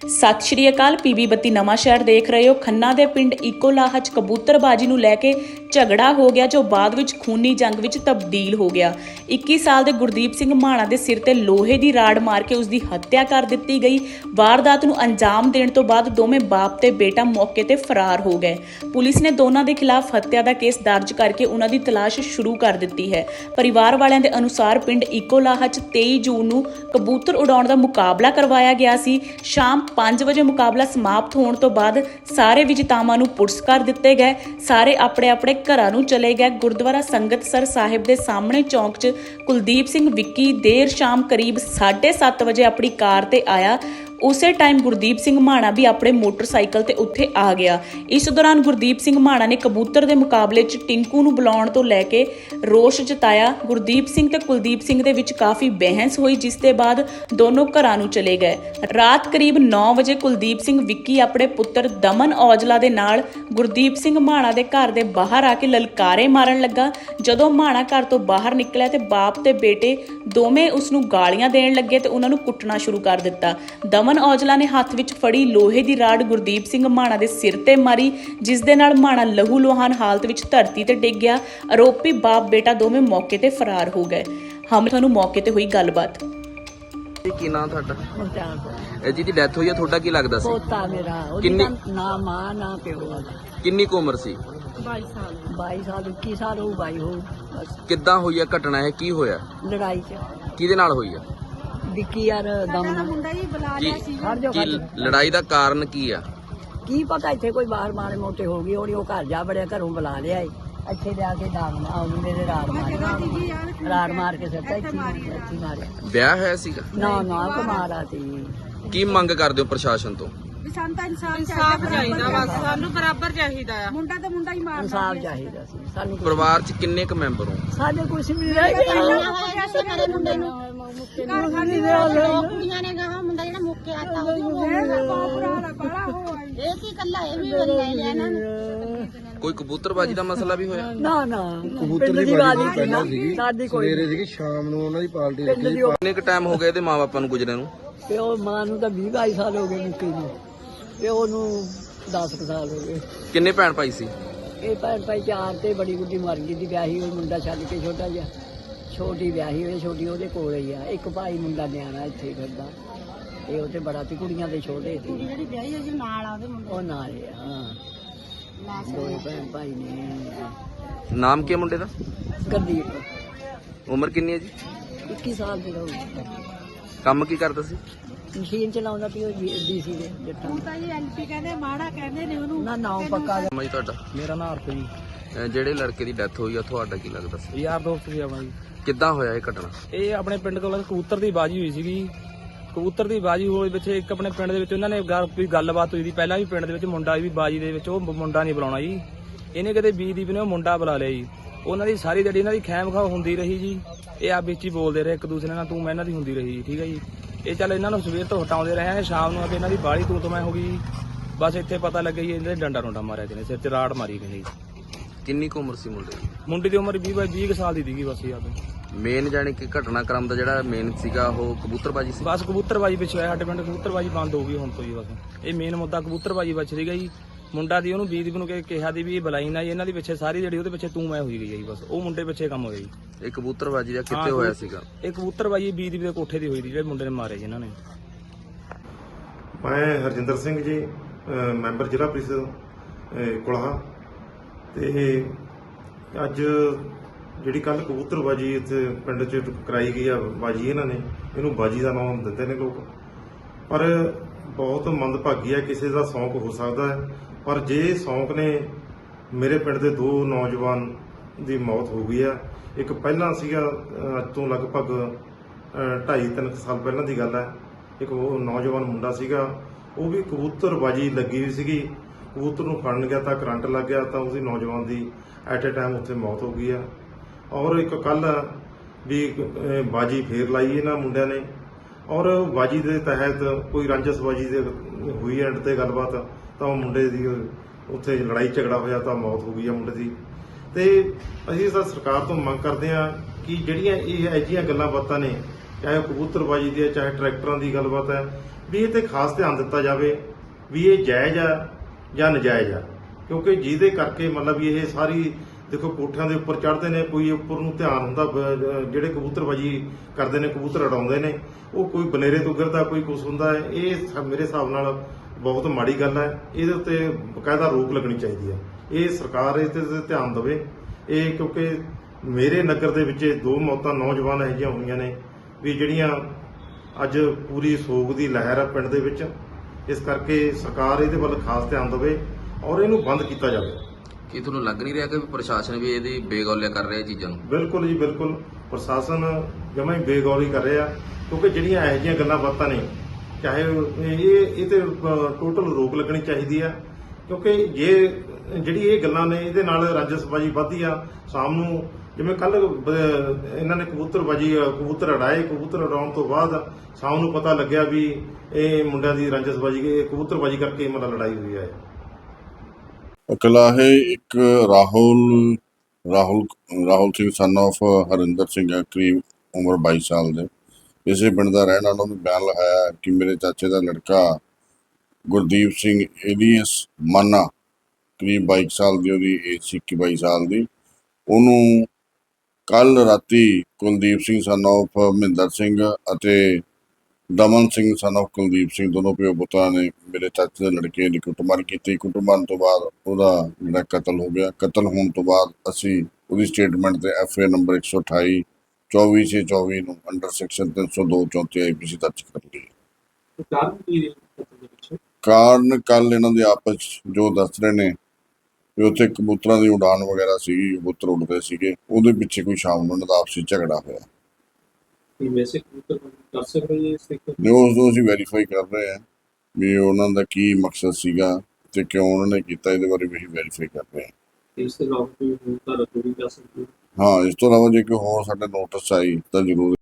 ਸਤਿ ਸ਼੍ਰੀ ਅਕਾਲ ਪੀਬੀ ਬੱਤੀ ਨਵਾਂ ਸ਼ਹਿਰ ਦੇਖ ਰਹੇ ਹੋ। ਖੰਨਾ ਦੇ ਪਿੰਡ ਇਕੋਲਾਹ ਚ ਕਬੂਤਰਬਾਜੀ ਨੂੰ ਲੈ ਕੇ ਝਗੜਾ ਹੋ ਗਿਆ ਜੋ ਬਾਅਦ ਵਿੱਚ ਖੂਨੀ ਜੰਗ ਵਿੱਚ ਤਬਦੀਲ ਹੋ ਗਿਆ। 21 ਸਾਲ ਦੇ ਗੁਰਦੀਪ ਸਿੰਘ ਮਾਣਾ ਦੇ ਸਿਰ ਤੇ ਲੋਹੇ ਦੀ ਰਾੜ ਮਾਰ ਕੇ ਉਸ ਦੀ ਹੱਤਿਆ ਕਰ ਦਿੱਤੀ ਗਈ। ਵਾਰਦਾਤ ਨੂੰ ਅੰਜਾਮ ਦੇਣ ਤੋਂ ਬਾਅਦ ਦੋਵੇਂ ਬਾਪ ਤੇ ਬੇਟਾ ਮੌਕੇ ਤੇ ਫਰਾਰ ਹੋ ਗਏ। ਪੁਲਿਸ ਨੇ ਦੋਨਾਂ ਦੇ ਖਿਲਾਫ ਹੱਤਿਆ ਦਾ ਕੇਸ ਦਰਜ ਕਰਕੇ ਉਹਨਾਂ ਦੀ ਤਲਾਸ਼ ਸ਼ੁਰੂ ਕਰ ਦਿੱਤੀ ਹੈ। ਪਰਿਵਾਰ ਵਾਲਿਆਂ ਦੇ ਅਨੁਸਾਰ ਪਿੰਡ ਇਕੋਲਾਹ ਚ 23 ਜੂਨ ਨੂੰ ਕਬੂਤਰ ਉਡਾਉਣ ਦਾ ਮੁਕਾਬਲਾ ਕਰਵਾਇਆ ਗਿਆ ਸੀ। ਸ਼ਾਮ 5 ਵਜੇ ਮੁਕਾਬਲਾ ਸਮਾਪਤ ਹੋਣ ਤੋਂ ਬਾਅਦ ਸਾਰੇ ਵਿਜੇਤਾਵਾਂ ਨੂੰ ਪੁਰਸਕਾਰ ਦਿੱਤੇ ਗਏ। ਸਾਰੇ ਆਪਣੇ ਆਪਣੇ ਘਰਾਂ ਨੂੰ ਚਲੇ ਗਏ। ਗੁਰਦੁਆਰਾ ਸੰਗਤ ਸਰ ਸਾਹਿਬ ਦੇ ਸਾਹਮਣੇ ਚੌਂਕ 'ਚ ਕੁਲਦੀਪ ਸਿੰਘ ਵਿੱਕੀ ਦੇਰ ਸ਼ਾਮ ਕਰੀਬ 7:30 ਵਜੇ ਆਪਣੀ ਕਾਰ ਤੇ ਆਇਆ। ਉਸੇ ਟਾਈਮ ਗੁਰਦੀਪ ਸਿੰਘ ਮਾਣਾ ਵੀ ਆਪਣੇ ਮੋਟਰਸਾਈਕਲ ਤੇ ਉੱਥੇ ਆ ਗਿਆ। ਇਸ ਦੌਰਾਨ ਗੁਰਦੀਪ ਸਿੰਘ ਮਾਣਾ ਨੇ ਕਬੂਤਰ ਦੇ ਮੁਕਾਬਲੇ 'ਚ ਟਿੰਕੂ ਨੂੰ ਬੁਲਾਉਣ ਤੋਂ ਲੈ ਕੇ ਰੋਸ਼ ਜਤਾਇਆ। ਗੁਰਦੀਪ ਸਿੰਘ ਤੇ ਕੁਲਦੀਪ ਸਿੰਘ ਦੇ ਵਿੱਚ ਕਾਫੀ ਬਹਿਸ ਹੋਈ, ਜਿਸ ਦੇ ਬਾਅਦ ਦੋਨੋਂ ਘਰਾਂ ਨੂੰ ਚਲੇ ਗਏ। ਰਾਤ ਕਰੀਬ 9 ਵਜੇ ਕੁਲਦੀਪ ਸਿੰਘ ਵਿੱਕੀ ਆਪਣੇ ਪੁੱਤਰ ਦਮਨ ਔਜਲਾ ਦੇ ਨਾਲ ਗੁਰਦੀਪ ਸਿੰਘ ਮਾਣਾ ਦੇ ਘਰ ਦੇ ਬਾਹਰ ਆ ਕੇ ਲਲਕਾਰੇ ਮਾਰਨ ਲੱਗਾ। ਜਦੋਂ ਮਾਣਾ ਘਰ ਤੋਂ ਬਾਹਰ ਨਿਕਲਿਆ ਤੇ ਬਾਪ ਤੇ ਬੇਟੇ ਦੋਵੇਂ ਉਸ ਨੂੰ ਗਾਲੀਆਂ ਦੇਣ ਲੱਗੇ ਤੇ ਉਹਨਾਂ ਨੂੰ ਕੁੱਟਣਾ ਸ਼ੁਰੂ ਕਰ ਦਿੱਤਾ। ਦਮਨ ਔਜਲਾ ਨੇ ਹੱਥ ਵਿੱਚ ਫੜੀ ਲੋਹੇ ਦੀ ਰਾੜ ਗੁਰਦੀਪ ਸਿੰਘ ਮਾਣਾ ਦੇ ਸਿਰ ਤੇ ਮਾਰੀ ਜਿਸ ਦੇ ਨਾਲ ਮਾਣਾ ਲਹੂ ਲੋਹਾਨ ਹਾਲਤ ਵਿੱਚ ਧਰਤੀ ਤੇ ਡਿੱਗ ਗਿਆ। ਆਰੋਪੀ ਬਾਪ ਬੇਟਾ ਦੋਵੇਂ ਮੌਕੇ ਤੇ ਫਰਾਰ ਹੋ ਗਏ। ਹਮ ਤੁਹਾਨੂੰ ਮੌਕੇ ਤੇ ਹੋਈ ਗੱਲਬਾਤ। ਕੀ ਨਾਮ ਤੁਹਾਡਾ? ਇਹ ਜਿਹਦੀ ਡੈਥ ਹੋਈ ਆ ਤੁਹਾਡਾ ਕੀ ਲੱਗਦਾ ਸੀ? ਪੋਤਾ ਮੇਰਾ ਉਹਦੀ ਕਿੰਨੀ- ਨਾ ਮਾਂ ਨਾ ਪਿਓ ਕਿੰਨੀ ਕੁ ਉਮਰ ਸੀ? 22 ਸਾਲ। 22 ਸਾਲ 21 ਸਾਲ ਹੋ ਬਾਈ ਹੋ ਬਸ। ਕਿੱਦਾਂ ਹੋਈ ਆ ਘਟਨਾ ਇਹ? ਕੀ ਹੋਇਆ? ਲੜਾਈ ਚ। ਕਿਹਦੇ ਨਾਲ ਹੋਈ ਆ? ਵਿੱਕੀ ਯਾਰ ਦਮਨਾ ਕੀ ਹਰ ਜੋ ਕੀ ਲੜਾਈ ਦਾ ਕਾਰਨ ਕੀ ਆ? ਕੀ ਪਤਾ ਇੱਥੇ ਕੋਈ ਬਾਹਰ ਮਾਰੇ ਮੋਟੇ ਹੋ ਗਈ ਹੋਣੀ ਉਹ ਘਰ ਜਾ ਬੜਿਆ ਘਰੋਂ ਬੁਲਾ ਲਿਆ ਏ ਇੱਥੇ ਲਿਆ ਕੇ ਦਾਗਨਾ ਉਹ ਮੁੰਡੇ ਦੇ ਰਾੜ ਮਾਰ ਰਾੜ ਮਾਰ ਕੇ ਸੱਟਾ ਇੱਥੇ ਇੱਥੇ ਮਾਰਿਆ। ਵਿਆਹ ਹੋਇਆ ਸੀਗਾ? ਨਾ ਨਾ ਕੁਮਾਰਾ ਸੀ ਕੀ ਮੰਗ ਕਰਦੇ ਹੋ ਪ੍ਰਸ਼ਾਸਨ ਤੋਂ? ਵੀ ਸਾਨੂੰ ਤਾਂ ਇਨਸਾਨ ਇਨਸਾਫ ਚਾਹੀਦਾ ਬਸ ਸਾਨੂੰ ਬਰਾਬਰ ਚਾਹੀਦਾ ਆ। ਮੁੰਡਾ ਤਾਂ ਮੁੰਡਾ ਹੀ ਮਾਰਦਾ ਇਨਸਾਫ ਚਾਹੀਦਾ ਸੀ ਸਾਨੂੰ ਕੁਛ- ਪਰਿਵਾਰ 'ਚ ਕਿੰਨੇ ਕੁ ਮੈਂਬਰ ਹੋ? ਸਾਡੇ ਕੁਝ ਨਹੀਂ ਰਹਿ ਗਿਆ ਹੋਇਆ ਸੀ ਮੇਰੇ ਮੁੰਡੇ ਨੂੰ ਘਰ ਖਾਲੀ ਕੁੜੀਆਂ ਨੇ ਕਹਾ ਮੁੰਡਾ ਜਿਹੜਾ ਮੁੱਕੇ ਆਤਾ ਉਹਦੀ ਬਾਪਰਾ ਵਾਲਾ ਬੜਾ ਹੋਇਆ ਇਹ ਕੀ ਕੱਲਾ ਇਹ ਵੀ ਲੈ ਲਿਆ ਇਹਨਾਂ ਨੇ। ਕੋਈ ਕਬੂਤਰਬਾਜੀ ਦਾ ਮਸਲਾ ਵੀ ਹੋਇਆ? ਨਾ ਨਾ। ਕਬੂਤਰ ਦੀ ਬਾਜੀ ਪਹਿਲਾਂ ਸੀਗੀ। ਸਾਡੀ ਕੋਈ ਸਵੇਰੇ ਸੀਗੀ ਸ਼ਾਮ ਨੂੰ ਉਹਨਾਂ ਦੀ ਪਾਰਟੀ ਪਿੰਡ ਦੀ ਉਹ- ਕਿੰਨੇ ਕੁ ਟਾਈਮ ਹੋ ਗਿਆ ਇਹਦੇ ਮਾਪਿਆਂ ਨੂੰ ਗੁਜਰੇ ਨੂੰ? ਤੇ ਉਹ ਮਾਂ ਨੂੰ ਤਾਂ 20 22 ਸਾਲ ਹੋ ਗਏ ਮੁੱਕੀ ਨੂੰ। ਤੇ ਉਹਨੂੰ 10 ਕੁ ਸਾਲ ਹੋ ਗਏ। ਕਿੰਨੇ ਭੈਣ ਭਾਈ ਸੀ? ਇਹ ਭੈਣ ਭਾਈ ਚਾਰ ਤੇ ਬੜੀ ਗੁੱਡੀ ਮਰ ਗਈ ਦੀ ਵਿਆਹੀ ਹੋਈ ਮੁੰਡਾ ਛੱਡ ਕੇ ਛੋਟਾ ਜਿਹਾ। ਛੋਟੀ ਵਿਆਹੀ ਹੋਈ ਛੋਟੀ ਉਹਦੇ ਕੋਲ ਹੀ ਆ। ਇੱਕ ਭਾਈ ਮੁੰਡਾ ਨਿਆਣਾ ਇੱਥੇ ਹੀ ਫਿਰਦਾ। ਇਹ ਉਹਤੇ ਬੜਾ ਤੇ ਕੁੜੀਆਂ ਦੇ ਛੋਟੇ ਸੀ। ਜਿਹੜੀ ਵਿਆਹੀ ਹੋਈ ਸੀ ਨਾਲ ਆ ਉਹਦੇ ਮੁੰਡੇ ਉਹ ਨਾਲ ਹੀ ਆ, ਹਾਂ। ਦੋ ਭੈਣ ਭਾਈ ਨੇ। ਨਾਮ ਕੀ ਹੈ ਮੁੰਡੇ ਦਾ? ਗਰਦੀਪ। ਉਮਰ ਕਿੰਨੀ ਹੈ ਜੀ? 21 ਸਾਲ ਦੀ ਰਹੂ ਕੰਮ ਕੀ ਕਰਦਾ ਸੀ? ਮਸ਼ੀਨ ਚਲਾਉਂਦਾ ਪਿਓ ਡੀਸੀ ਦੇ ਜੱਟਾਂ ਤਾਂ ਇਹ ਐਲਪੀ ਕਹਿੰਦੇ ਮਾੜਾ ਕਹਿੰਦੇ ਨੇ ਉਹਨੂੰ। ਨਾ ਨਾਮ ਪੱਕਾ ਹੈ ਜੀ ਤੁਹਾਡਾ? ਮੇਰਾ ਨਾਮ ਅਰਪ ਜੀ ਅਹ ਜਿਹੜੇ ਲੜਕੇ ਦੀ ਡੈਥ ਹੋਈ ਆ ਤੁਹਾਡਾ ਕੀ ਲੱਗਦਾ ਸੀ? ਯਾਰ ਦੋਸਤ ਸੀ ਆਪਣਾ ਜੀ ਕਿੱਦਾਂ ਹੋਇਆ ਇਹ ਘਟਨਾ? ਇਹ ਆਪਣੇ ਪਿੰਡ ਕੋਲ ਕਬੂਤਰ ਦੀ ਬਾਜੀ ਹੋਈ ਸੀਗੀ। ਕਬੂਤਰ ਦੀ ਬਾਜੀ ਹੋਈ ਵਿੱਚ ਇੱਕ ਆਪਣੇ ਪਿੰਡ ਦੇ ਵਿੱਚ ਉਹਨਾਂ ਨੇ ਗੱਲ ਕੋਈ ਗੱਲਬਾਤ ਹੋਈ ਸੀ। ਪਹਿਲਾਂ ਵੀ ਪਿੰਡ ਦੇ ਵਿੱਚ ਮੁੰਡਾ ਵੀ ਬਾਜੀ ਦੇ ਵਿੱਚ ਉਹ ਮੁੰਡਾ ਨਹੀਂ ਬੁਲਾਉਣਾ ਜੀ। ਇਹਨੇ ਕਿਤੇ ਬੀਦੀਪ ਨੇ ਉਹ ਮੁੰਡਾ ਬੁਲਾ ਲਿਆ ਜੀ। ਉਹਨਾਂ ਦੀ ਸਾਰੀ ਜਿਹੜੀ ਇਹਨਾਂ ਦੀ ਖੈਮ ਖਾ ਹੁੰਦੀ ਰਹੀ ਜੀ। ਇਹ ਆ ਵਿੱਚ ਹੀ ਬੋਲਦੇ ਰਹੇ ਇੱਕ ਦੂਸਰੇ ਨਾਲ ਤੂੰ ਮੈਂ ਇਹਨਾਂ ਦੀ ਹੁੰਦੀ ਰਹੀ ਜੀ ਠੀਕ ਹੈ ਜੀ। ਇਹ ਚੱਲ ਇਹਨਾਂ ਨੂੰ ਸਵੇਰ ਤੋਂ ਹਟਾਉਂਦੇ ਰਹੇ ਆ ਸ਼ਾਮ ਨੂੰ ਆ ਕੇ ਇਹਨਾਂ ਦੀ ਬਾਲੀ ਤੂੰ ਤੋਂ ਮੈਂ ਹੋ ਗਈ ਜੀ। ਬਸ ਇੱਥੇ ਪਤਾ ਲੱਗਿਆ ਜੀ ਇਹਦੇ ਡੰਡਾ ਡੁੰਡਾ ਮਾਰਿਆ ਜਿਹਨੇ ਸਿਰ 'ਚ ਰਾੜ ਮਾਰੀ ਗਈ ਜੀ। ਕਿੰਨੀ ਕੁ ਉਮਰ ਸੀ ਮੁੰਡੇ ਦੀ? ਮੁੰਡੇ ਦੀ ਉਮਰ 20 ਬਾਈ 20 ਕੁ ਸਾਲ ਦੀ ਸੀਗੀ ਬਸ ਯਾਦ ਮੇਨ ਜਾਣੀ ਕਿ ਘਟਨਾਕ੍ਰਮ ਦਾ ਜਿਹੜਾ ਮੇਨ ਸੀਗਾ ਉਹ ਕਬੂਤਰਬਾਜੀ ਸੀ? ਬਸ ਕਬੂਤਰਬਾਜੀ ਪਿੱਛੇ ਹੋਇਆ ਸਾਡੇ ਪਿੰਡ ਕਬੂਤਰਬਾਜੀ ਬੰਦ ਹੋ ਗਈ ਹੁਣ ਤੋਂ ਜੀ ਬਸ। ਇਹ ਮੇਨ ਮੁੱਦਾ ਕਬੂਤਰਬਾਜੀ ਬਚ ਸੀਗਾ ਜੀ ਮੁੰਡਾ ਦੀ ਉਹਨੂੰ ਬੀਦੀਪ ਨੂੰ ਕਿ- ਕਿਹਾ ਦੀ ਵੀ ਇਹ ਬੁਲਾਈ ਨਾ ਜੀ ਇਹਨਾਂ ਦੀ ਪਿੱਛੇ ਸਾਰੀ ਜਿਹੜੀ ਉਹਦੇ ਪਿੱਛੇ ਤੂੰ ਮੈਂ ਹੋਈ ਗਈ ਜੀ ਬਸ। ਉਹ ਮੁੰਡੇ ਪਿੱਛੇ ਕੰਮ ਹੋਇਆ ਜੀ। ਇਹ ਕਬੂਤਰਬਾਜੀ ਦਾ ਹਾਂ, ਕਿੱਥੇ ਹੋਇਆ ਸੀਗਾ? ਇਹ ਕਬੂਤਰਬਾਜੀ ਬੀਦੀਪ ਦੇ ਕੋਠੇ ਦੀ ਹੋਈ ਦੀ ਜਿਹੜੇ ਮੁੰਡੇ ਨੇ ਮਾਰੇ ਜੀ ਇਹਨਾਂ ਨੇ। ਮੈਂ ਹਰਜਿੰਦਰ ਸਿੰਘ ਜੀ ਮੈਂਬਰ ਜ਼ਿਲ੍ਹਾ ਪ੍ਰੀਸ਼ਦ ਕੁਲਾਹਾ। ਤੇ ਅੱਜ ਜਿਹੜੀ ਕੱਲ ਕਬੂਤਰਬਾਜੀ ਇੱਥੇ ਪਿੰਡ 'ਚ ਕਰਾਈ ਗਈ ਆ, ਬਾਜੀ ਇਹਨਾਂ ਨੇ, ਇਹਨੂੰ ਬਾਜੀ ਦਾ ਨਾਮ ਦਿੰਦੇ ਨੇ ਲੋਕ। ਪਰ ਬਹੁਤ ਮੰਦਭਾਗੀ ਹੈ ਕਿਸੇ ਦਾ ਸ਼ੌਂਕ ਹੋ ਸਕਦਾ ਹੈ। ਪਰ ਜੇ ਸ਼ੌਂਕ ਨੇ ਮੇਰੇ ਪਿੰਡ ਦੇ ਦੋ ਨੌਜਵਾਨ ਦੀ ਮੌਤ ਹੋ ਗਈ ਆ, ਇੱਕ ਪਹਿਲਾਂ ਸੀਗਾ ਅੱਜ ਤੋਂ ਲਗਭਗ 2.5-3 ਸਾਲ ਪਹਿਲਾਂ ਦੀ ਗੱਲ ਹੈ ਇੱਕ ਉਹ ਨੌਜਵਾਨ ਮੁੰਡਾ ਸੀਗਾ, ਉਹ ਵੀ ਕਬੂਤਰਬਾਜੀ ਲੱਗੀ ਹੋਈ ਸੀਗੀ। ਕਬੂਤਰ ਨੂੰ ਫੜਨ ਗਿਆ ਤਾਂ ਕਰੰਟ ਲੱਗ ਗਿਆ, ਤਾਂ ਉਹਦੀ ਨੌਜਵਾਨ ਦੀ ਐਟ ਅ ਟਾਈਮ ਉੱਥੇ ਮੌਤ ਹੋ ਗਈ ਆ। ਔਰ ਇੱਕ ਕੱਲ ਵੀ ਬਾਜੀ ਫੇਰ ਲਾਈ ਇਹਨਾਂ ਮੁੰਡਿਆਂ ਨੇ। ਔਰ ਬਾਜੀ ਦੇ ਤਹਿਤ ਕੋਈ ਰਾਂਝਸਬਾਜੀ ਦੇ ਹੋਈ ਐਂਡ ਤੇ ਗੱਲਬਾਤ, ਤਾਂ ਉਹ ਮੁੰਡੇ ਦੀ ਉੱਥੇ ਲੜਾਈ ਝਗੜਾ ਹੋਇਆ, ਤਾਂ ਮੌਤ ਹੋ ਗਈ ਆ ਮੁੰਡੇ ਦੀ। ਤੇ ਅਸੀਂ ਤਾਂ ਸਰਕਾਰ ਤੋਂ ਮੰਗ ਕਰਦੇ ਆ ਕਿ ਜਿਹੜੀਆਂ ਇਹ ਅਜਿਹੀਆਂ ਗੱਲਾਂ ਬਾਤਾਂ ਨੇ, ਚਾਹੇ ਉਹ ਕਬੂਤਰਬਾਜੀ ਦੀ ਹੈ, ਚਾਹੇ ਟਰੈਕਟਰਾਂ ਦੀ ਗੱਲਬਾਤ ਹੈ, ਵੀ ਇਹ ਤੇ ਖਾਸ ਧਿਆਨ ਦਿੱਤਾ ਜਾਵੇ ਵੀ ਇਹ ਜਾਇਜ਼ ਆ ਜਾਂ ਨਜਾਇਜ਼ ਆ। ਕਿਉਂਕਿ ਜਿਹਦੇ ਕਰਕੇ ਮਤਲਬ ਵੀ ਇਹ ਸਾਰੀ ਦੇਖੋ ਕੋਠਿਆਂ ਦੇ ਉੱਪਰ ਚੜ੍ਹਦੇ ਨੇ, ਕੋਈ ਉੱਪਰ ਨੂੰ ਧਿਆਨ ਹੁੰਦਾ ਜਿਹੜੇ ਕਬੂਤਰਬਾਜੀ ਕਰਦੇ ਨੇ, ਕਬੂਤਰ ਉਡਾਉਂਦੇ ਨੇ, ਉਹ ਕੋਈ ਬਨੇਰੇ ਤੋਂ ਗਿਰਦਾ ਕੋਈ ਕੁਛ ਹੁੰਦਾ ਹੈ, ਇਹ ਸ- ਮੇਰੇ ਹਿਸਾਬ ਨਾਲ ਬਹੁਤ ਮਾੜੀ ਗੱਲ ਹੈ। ਇਹਦੇ ਉੱਤੇ ਬਕਾਇਦਾ ਰੋਕ ਲੱਗਣੀ ਚਾਹੀਦੀ ਹੈ। ਇਹ ਸਰਕਾਰ ਇਸ ਤੇ ਧਿਆਨ ਦੇਵੇ। ਇਹ ਕਿਉਂਕਿ ਮੇਰੇ ਨਗਰ ਦੇ ਵਿੱਚ ਦੋ ਮੌਤਾਂ ਨੌਜਵਾਨ ਇਹੋ ਜਿਹੀਆਂ ਹੋਈਆਂ ਨੇ ਵੀ ਜਿਹੜੀਆਂ ਅੱਜ ਪੂਰੀ ਸੋਗ ਦੀ ਲਹਿਰ ਹੈ ਪਿੰਡ ਦੇ ਵਿੱਚ। ਇਸ ਕਰਕੇ ਸਰਕਾਰ ਇਹਦੇ ਵੱਲ ਖਾਸ ਧਿਆਨ ਦੇਵੇ ਔਰ ਇਹਨੂੰ ਬੰਦ ਕੀਤਾ ਜਾਵੇ। ਕੀ ਤੁਹਾਨੂੰ ਲੱਗ ਨਹੀਂ ਰਿਹਾ ਕਿ ਪ੍ਰਸ਼ਾਸਨ ਵੀ ਇਹਦੀ ਬੇਗੌਲਿਆ ਕਰ ਰਿਹਾ ਇਹ ਚੀਜ਼ਾਂ ਨੂੰ? ਬਿਲਕੁਲ ਜੀ, ਬਿਲਕੁਲ। ਪ੍ਰਸ਼ਾਸਨ ਜਮਾਂ ਹੀ ਬੇਗੌਰੀ ਕਰ ਰਿਹਾ, ਕਿਉਂਕਿ ਜਿਹੜੀਆਂ ਇਹੋ ਜਿਹੀਆਂ ਗੱਲਾਂ ਬਾਤਾਂ ਨੇ, ਚਾਹੇ ਇਹ ਇਹ ਤੇ ਟੋਟਲ ਰੋਕ ਲੱਗਣੀ ਚਾਹੀਦੀ ਆ। ਕਿਉਂਕਿ ਜੇ ਜਿਹੜੀ ਇਹ ਗੱਲਾਂ ਨੇ, ਇਹਦੇ ਨਾਲ ਰਾਜਸਬਾਜੀ ਵੱਧਦੀ ਆ, ਸ਼ਾਮ ਨੂੰ ਜਿਵੇਂ ਕੱਲ ਇਹਨਾਂ ਨੇ ਕਬੂਤਰਬਾਜੀ ਕਬੂਤਰ ਉਡਾਏ ਕਬੂਤਰ ਉਡਾਉਣ ਤੋਂ ਬਾਅਦ ਸ਼ਾਮ ਨੂੰ ਪਤਾ ਲੱਗਿਆ ਵੀ ਇਹ ਮੁੰਡਿਆਂ ਦੀ ਰਾਜਸਬਾਜੀ, ਇਹ ਕਬੂਤਰਬਾਜੀ ਕਰਕੇ ਮਤਲਬ ਲੜਾਈ ਹੋਈ ਹੈ ਅਕਲਾ ਇੱਕ ਰਾਹੁਲ ਰਾਹੁਲ ਰਾਹੁਲ ਸਿੰਘ ਸਨ of ਹਰਿੰਦਰ ਸਿੰਘ ਹੈ, ਕਰੀਬ ਉਮਰ 22 ਸਾਲ ਦੇ। ਇਸੇ ਪਿੰਡ ਦਾ ਰਹਿਣ ਵਾਲਾ ਉਹਨੇ ਬਿਆਨ ਲਗਾਇਆ ਕਿ ਮੇਰੇ ਚਾਚੇ ਦਾ ਲੜਕਾ ਗੁਰਦੀਪ ਸਿੰਘ ਏਲੀਅਸ ਮਾਨਾ ਕਰੀਬ 22 ਸਾਲ ਦੀ, ਉਹਦੀ ਏਜ ਸੀ 21 22 ਸਾਲ ਦੀ। ਉਹਨੂੰ ਕੱਲ ਰਾਤੀ ਕੁਲਦੀਪ ਸਿੰਘ ਸਨ of ਮਹਿੰਦਰ ਸਿੰਘ ਅਤੇ ਦਮਨ ਸਿੰਘ ਸਨ of ਕੁਲਦੀਪ ਸਿੰਘ ਦੋਨੋਂ ਪਿਓ ਪੁੱਤਰਾਂ ਨੇ ਮੇਰੇ ਚਾਚੇ ਦੇ ਲੜਕੇ ਦੀ ਕੁੱਟਮਾਰ ਕੀਤੀ। ਕੁੱਟਮਾਰ ਤੋਂ ਬਾਅਦ ਉਹਦਾ ਜਿਹੜਾ ਕਤਲ ਹੋ ਗਿਆ। ਕਤਲ ਹੋਣ ਤੋਂ ਬਾਅਦ ਅਸੀਂ ਉਹਦੀ ਸਟੇਟਮੈਂਟ ਤੇ ਐਫ ਏ ਨੰਬਰ 128 24 ਛੇ 24 ਨੂੰ ਅੰਡਰ ਸੈਕਸ਼ਨ 302 34 ਆਈਪੀਸੀ ਦਰਜ ਕਰ ਲਈ। ਕਾਰਨ ਕੱਲ ਇਹਨਾਂ ਦੇ ਆਪਸ ਜੋ ਦੱਸ ਰਹੇ ਨੇ ਵੀ ਉੱਥੇ ਕਬੂਤਰਾਂ ਦੀ ਉਡਾਨ ਵਗੈਰਾ ਸੀਗੀ ਕਬੂਤਰ ਉੱਡਦੇ ਸੀਗੇ। ਉਹਦੇ ਪਿੱਛੇ ਕੋਈ ਸ਼ਾਮ ਨੂੰ ਇਹਨਾਂ ਦਾ ਆਪਸੀ ਝਗੜਾ ਹੋਇਆ। ਵੈਸੇ ਕਬੂਤਰ ਕਰ ਸਕਦੇ ਜੀ ਇਸ ਤਰੀਕੇ ਨੇ ਉਸ ਨੂੰ ਅਸੀਂ ਵੈਰੀਫਾਈ ਕਰ ਰਹੇ ਹਾਂ ਵੀ ਉਹਨਾਂ ਦਾ ਕੀ ਮਕਸਦ ਸੀਗਾ ਤੇ ਕਿਉਂ ਉਹਨਾਂ ਨੇ ਕੀਤਾ ਇਹਦੇ ਬਾਰੇ ਵੀ ਅਸੀਂ ਵੈਰੀਫਾਈ ਕਰ ਰਹੇ ਹਾਂ। ਇਸ ਦੇ ਇਲਾਵਾ ਕੋਈ ਹੋਰ ਧਾਰਾ ਕੋਈ ਕਰ ਸਕਦੇ ਹਾਂ? ਇਸ ਤੋਂ ਇਲਾਵਾ ਜੇ ਕੋਈ ਹੋਰ ਸਾਡੇ ਨੋਟਿਸ ਆਈ ਤਾਂ ਜ਼ਰੂਰ